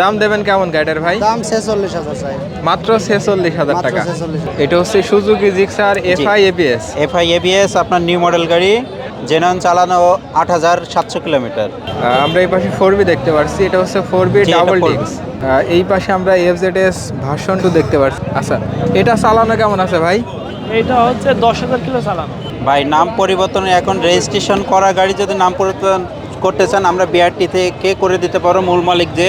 দাম দেবেন কেমন গাড়িটার ভাই? দাম ছেচল্লিশ হাজার চাই। মাত্র ছেচল্লিশ হাজার টাকা। এটা হচ্ছে Suzuki Gixxer FI ABS. FI ABS আপনার নিউ মডেল গাড়ি জেনন চালানো আট হাজার সাতশো কিলোমিটার। আমরা এই পাশে ফোর বি দেখতে পাচ্ছি এটা হচ্ছে ফোর বি ডাবল 4B ডিক্স এই পাশে আমরা এফজেড এস ভার্সন টু দেখতে পাচ্ছি আচ্ছা এটা চালানো কেমন আছে ভাই? এটা হচ্ছে দশ হাজার কিলো চালানো। ভাই নাম পরিবর্তন এখন রেজিস্ট্রেশন করা গাড়ি যদি নাম পরিবর্তন করতে চান আমরা বিআরটি থেকে করে দিতে পারো? মূল মালিক যে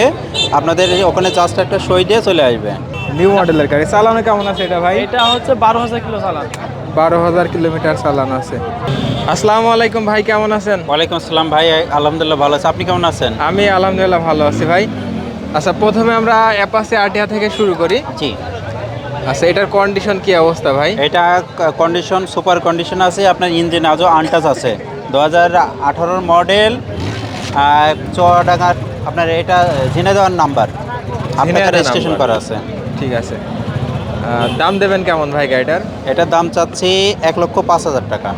আপনাদের ওখানে জাস্ট একটা সই দিয়ে চলে আসবে। নিউ মডেলের গাড়ি। চালানো কেমন আছে এটা ভাই? এটা হচ্ছে বারো হাজার কিলো চালানো। বারো হাজার কিলোমিটার চালানো আছে। আসসালামু আলাইকুম ভাই কেমন আছেন? ওয়ালাইকুম আসসালাম ভাই আলহামদুলিল্লাহ ভালো আছে। আপনি কেমন আছেন? আমি আলহামদুলিল্লাহ ভালো আছি ভাই। আচ্ছা প্রথমে আমরা অ্যাপাসে আটিয়া থেকে শুরু করি। জি। আচ্ছা এটার কন্ডিশন কি অবস্থা ভাই? এটা কন্ডিশন সুপার কন্ডিশন আছে। আপনার ইঞ্জিন আজও আনটাচ আছে। দু হাজার আঠারোর মডেল চুয়াডাঙ্গার আপনার এটা ঝিনাইদহ নাম্বার। আপনার রেজিস্ট্রেশন করা আছে। ঠিক আছে। দাম দেবেন কেমন ভাই গাড়িটার? এটার দাম চাচ্ছি এক লক্ষ পাঁচ হাজার টাকা।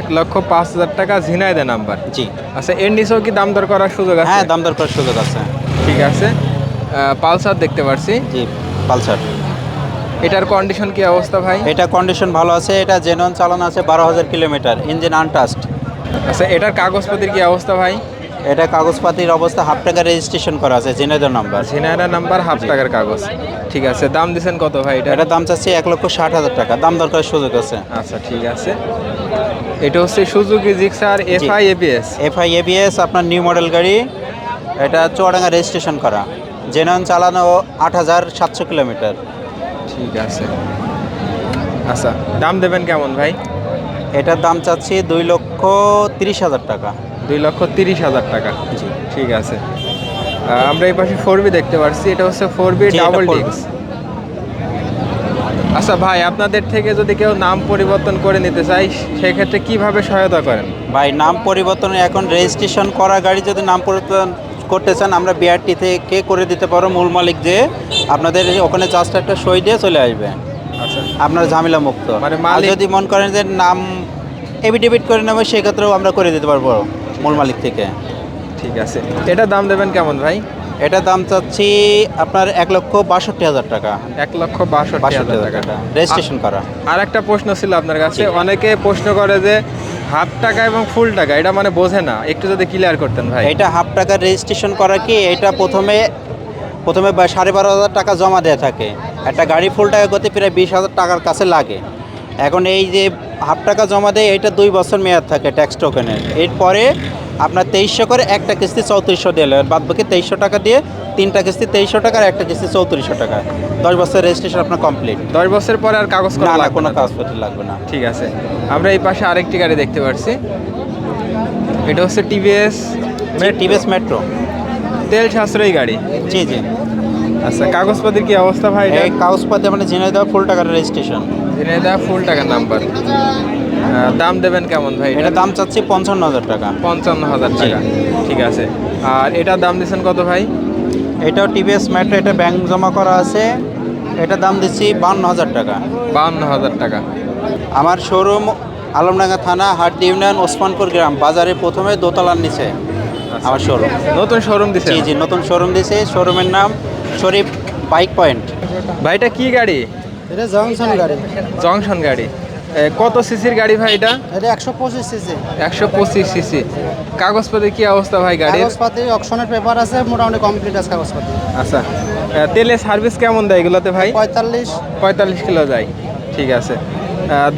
এক লক্ষ পাঁচ হাজার টাকা ঝিনাইদে নাম্বার। জি। আচ্ছা এর নিচেও কি দাম দর করার সুযোগ আছে? হ্যাঁ দাম দর করার সুযোগ আছে। ঠিক আছে। পালসার দেখতে পাচ্ছি জি পালসার। এটার কন্ডিশন কি অবস্থা ভাই? এটা কন্ডিশন ভালো আছে এটা জেনন চালানো আছে বারো হাজার কিলোমিটার ইঞ্জিন আনটাস্ট আচ্ছা এটার কাগজপত্রের কি অবস্থা ভাই? এটা কাগজপাতির অবস্থা হাফ টাকা রেজিস্ট্রেশন করা আছে Jhenaidah number Jhenaidah number half টাকার কাগজ। ঠিক আছে দাম দিছেন কত ভাই এটা? এটার দাম চাচ্ছি এক লক্ষ ষাট হাজার টাকা। দাম দরকার সুযোগ আছে। আচ্ছা ঠিক আছে। এটা হচ্ছে Suzuki Gixxer FI ABS FI ABS আপনার নিউ মডেল গাড়ি। এটা চুয়াডাঙ্গা রেজিস্ট্রেশন করা। জেনন চালানো আট হাজার সাতশো কিলোমিটার। ঠিক আছে। আচ্ছা দাম দেবেন কেমন ভাই? এটার দাম চাচ্ছি দুই লক্ষ তিরিশ হাজার টাকা। দুই লক্ষ তিরিশ হাজার টাকা। জি। ঠিক আছে। আমরা এই পাশে ফোর বি দেখতে পাচ্ছি এটা হচ্ছে ফোর বি ডাবল 4B ডিক্স আচ্ছা ভাই আপনাদের থেকে যদি কেউ নাম পরিবর্তন করে নিতে চাই সেক্ষেত্রে কীভাবে সহায়তা করেন? ভাই নাম পরিবর্তন এখন রেজিস্ট্রেশন করা গাড়ি যদি নাম পরিবর্তন করতে চান আমরা বিআরটি থেকে করে দিতে পারো? মূল মালিক যে আপনাদের ওখানে জাস্ট একটা সই দিয়ে চলে আসবে। আচ্ছা। আপনার ঝামেলা মুক্ত। মানে যদি মন করেন যে নাম এভিডেভিট করে নেবে সেক্ষেত্রেও আমরা করে দিতে পারব। মূল মালিক থেকে। ঠিক আছে। এটা দাম দেবেন কেমন ভাই? এটা দাম চাচ্ছি আপনার এক লক্ষ বাষট্টি হাজার টাকা। এক লক্ষ বাষট্টি হাজার টাকা। টাকা। রেজিস্ট্রেশন করা। আর একটা প্রশ্ন ছিল আপনার কাছে। অনেকে প্রশ্ন করে যে হাফ টাকা এবং ফুল টাকা এটা মানে বোঝে না। একটু যদি ক্লিয়ার করতেন ভাই। এটা হাফ টাকার রেজিস্ট্রেশন করা কি? এটা প্রথমে প্রথমে সাড়ে বারো হাজার টাকা জমা দেওয়া থাকে। একটা গাড়ি ফুল টাকা করতে প্রায় বিশ হাজার টাকার কাছে লাগে। এখন এই যে হাফ টাকা জমা দেয় এটা দুই বছর মেয়াদ থাকে ট্যাক্স টোকেনের এরপরে আপনার তেইশশো করে একটা কিস্তি চৌত্রিশশো দিলে বাদ বাকি তেইশশো টাকা দিয়ে তিনটা কিস্তি তেইশশো টাকা আর একটা কিস্তি চৌত্রিশশো টাকা। দশ বছর রেজিস্ট্রেশন আপনার কমপ্লিট দশ বছর পরে আর কাগজ না না লাগবে কোনো না কাগজপত্র লাগবে না। ঠিক আছে। আমরা এই পাশে আরেকটি গাড়ি দেখতে পাচ্ছি এটা হচ্ছে টিভিএস টিভিএস মেট্রো তেল সাশ্রয়ী গাড়ি। জি জি। আচ্ছা কাগজপত্রের কি অবস্থা ভাই এই কাগজপাতি মানে দেওয়া ফুল টাকার রেজিস্ট্রেশন ঝিনাইদা ফুল টাকা নাম্বার। দাম দেবেন কেমন ভাই? এটা দাম চাচ্ছি পঞ্চান্ন হাজার টাকা। পঞ্চান্ন হাজার টাকা। ঠিক আছে। আর এটার দাম দিচ্ছেন কত ভাই? এটাও টিভিএস মেট্রো এটা ব্যাংক জমা করা আছে। এটা দাম দিচ্ছি বান্ন হাজার টাকা। বাহান্ন হাজার টাকা। আমার শোরুম আলমডাঙ্গা থানা হাটদি ইউনিয়ন ওসমানপুর গ্রাম। বাজারে প্রথমে দোতলার নিচে আমার শোরুম। নতুন শোরুম দিছে জি জি নতুন শোরুম দিছে। শোরুমের নাম শরীফ বাইক পয়েন্ট। ভাইটা কি গাড়ি? এটা জংশন গাড়ি। জংশন গাড়ি। কত সিসির গাড়ি ভাই এটা? এটা একশো পঁচিশ সিসি। একশো পঁচিশ সিসি। কাগজপত্রের কি অবস্থা ভাই গাড়ির? কাগজপাতি অকশনের পেপার আছে মোটামুটি কমপ্লিট আছে কাগজপাতি। আচ্ছা। তেলে সার্ভিস কেমন দেয় এগুলোতে ভাই? পঁয়তাল্লিশ। পঁয়তাল্লিশ কিলো যায় ঠিক আছে।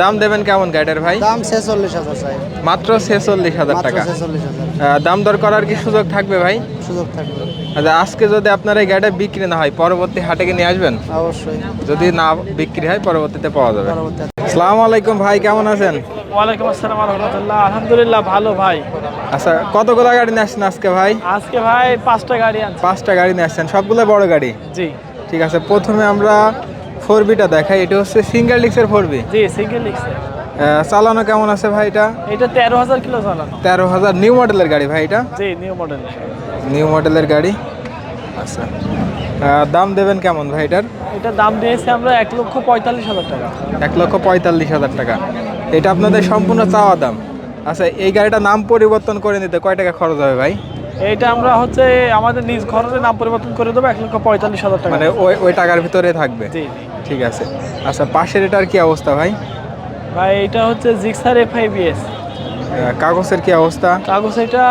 দাম দেবেন কেমন গাড়িটার ভাই? দাম ছেচল্লিশ হাজার চাই মাত্র ছেচল্লিশ হাজার মাত্র টাকা। ছেচল্লিশ হাজার। এ, দাম দর করার কি সুযোগ থাকবে ভাই? সুযোগ থাকবে। আচ্ছা আজকে যদি আপনার এই গাড়িটা বিক্রি না হয় পরবর্তী হাটে কি নিয়ে আসবেন? অবশ্যই। যদি না বিক্রি হয় পরবর্তীতে পাওয়া যাবে। আসসালামু আলাইকুম ভাই কেমন আছেন? ওয়ালাইকুম আসসালাম রহমতুল্লাহ আলহামদুলিল্লাহ ভালো ভাই। আচ্ছা কতগুলো গাড়ি নিয়ে আসছেন আজকে ভাই? আজকে ভাই পাঁচটা গাড়ি পাঁচটা গাড়ি নিয়ে আসছেন সবগুলো বড় গাড়ি? জি। ঠিক আছে প্রথমে আমরা ফোর বিটা দেখাই এটা হচ্ছে সিঙ্গেল ডিক্সের ফোর বি জি সিঙ্গেল লিখছে চালানো কেমন আছে ভাই এটা? এটা তেরো হাজার কিলো চালানো। তেরো হাজার নিউ মডেলের গাড়ি ভাই এটা? জি নিউ মডেল নিউ মডেলের গাড়ি। আচ্ছা। দাম দেবেন কেমন ভাই এটার? এটা দাম দিয়েছি আমরা এক লক্ষ পঁয়তাল্লিশ হাজার টাকা। এক লক্ষ পঁয়তাল্লিশ হাজার টাকা। এটা আপনাদের সম্পূর্ণ চাওয়া দাম। আচ্ছা এই গাড়িটা নাম পরিবর্তন করে নিতে কয় টাকা খরচ হবে ভাই? এটা আমরা হচ্ছে আমাদের নিজ খরচে নাম পরিবর্তন করে দেবো এক লক্ষ পঁয়তাল্লিশ হাজার টাকা। মানে ওই ওই টাকার ভিতরে থাকবে। জি জি। ঠিক আছে। আচ্ছা পাশের এটার কি অবস্থা ভাই? ভাই এটা হচ্ছে জিক্সার এফ আই বিএস কাগজের কি অবস্থা? কাগজ এটা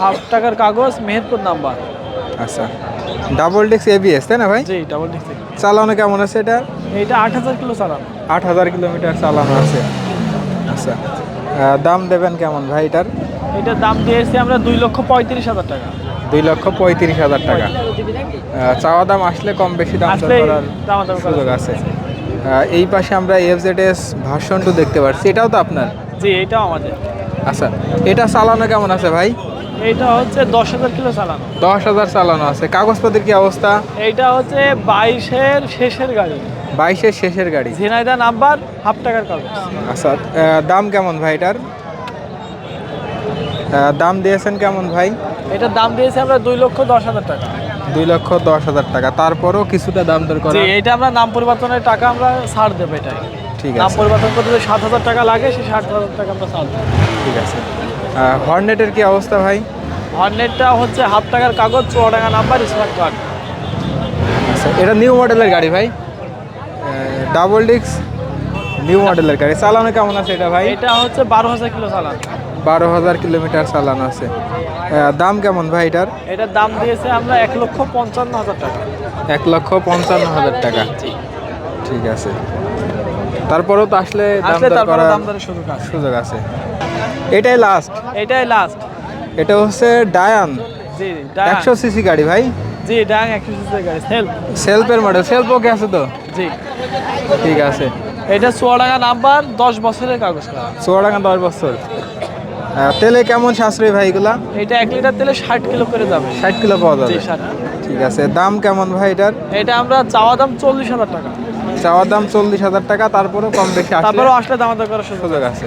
হাফ টাকার কাগজ মেহেরপুর নাম্বার। আচ্ছা। ডাবল ডিক্স এবিএস তাই না ভাই? জি ডাবল ডিক্সি চালানো কেমন আছে এটা? এইটা আট হাজার কিলো চালানো। আট হাজার কিলোমিটার চালানো আছে। আচ্ছা। দাম দেবেন কেমন ভাই এটার? এটার দাম দিয়েছি আমরা দুই লক্ষ পঁয়ত্রিশ হাজার টাকা। দুই লক্ষ পঁয়ত্রিশ হাজার টাকা। চাওয়া দাম আসলে কম বেশি দাম করার সুযোগ আছে। এই পাশে আমরা এফজেড এস ভার্সন টু দেখতে পাচ্ছি। এটাও তো আপনার? জি এইটাও আমাদের। আচ্ছা এটা চালানো কেমন আছে ভাই? এইটা হচ্ছে দশ হাজার কিলো চালানো। দশ হাজার চালানো আছে। কাগজপত্রের কি অবস্থা? এইটা হচ্ছে বাইশের শেষের গাড়ি। বাইশের শেষের গাড়ি। ঝিনাইদা নাম্বার হাফ টাকার কাগজ। আচ্ছা দাম কেমন ভাই এটার? দাম দিয়েছেন কেমন ভাই? এটার দাম দিয়েছি আমরা দুই লক্ষ দশ হাজার টাকা। দুই লক্ষ দশ হাজার টাকা। তারপরও কিছুটা দাম দর করা জি এইটা আমরা নাম পরিবর্তনের টাকা আমরা ছাড় দেবো এটাই। ঠিক আছে। নাম পরিবর্তন করতে যদি সাত হাজার টাকা লাগে সেই সাত হাজার টাকা আমরা ছাড় দেবো। ঠিক আছে। হর্নেটের কি অবস্থা ভাই? হর্নেটটা হচ্ছে হাফ টাকার কাগজ চুয়াডাঙ্গা নাম্বার স্মার্ট কার্ড। আচ্ছা এটা নিউ মডেলের গাড়ি ভাই? ডাবল ডিক্স নিউ মডেলের গাড়ি। চালানো কেমন আছে এটা ভাই? এটা হচ্ছে বারো হাজার কিলো চালান। বারো হাজার কিলোমিটার চালানো আছে। দাম কেমন ভাই এটার? এটার দাম দিয়েছে আমরা এক লক্ষ পঞ্চান্ন হাজার টাকা। এক লক্ষ পঞ্চান্ন হাজার টাকা। ঠিক আছে। তারপরেও তো আসলে সুযোগ আছে। এটাই লাস্ট এটাই লাস্ট এটা হচ্ছে ডায়ান জি একশো সিসি গাড়ি ভাই। জি ডায়াং একশো সিসির গাড়ি। সেলফ সেলফের মডেল সেলফ ওকে আছে তো? জি। ঠিক আছে। এটা চুয়াডাঙ্গা নাম্বার দশ বছরের কাগজ চুয়াডাঙ্গা দশ বছর। তেলে কেমন সাশ্রয়ী ভাই এগুলা? এটা এক লিটার তেলে ষাট কিলো করে যাবে। ষাট কিলো পাওয়া যাবে। ঠিক আছে দাম কেমন ভাই এটার? এটা আমরা চাওয়া দাম চল্লিশ হাজার টাকা। চাওয়া দাম চল্লিশ হাজার টাকা তারপরেও কম বেশি তারপরে আসলে দাম করার সুযোগ আছে।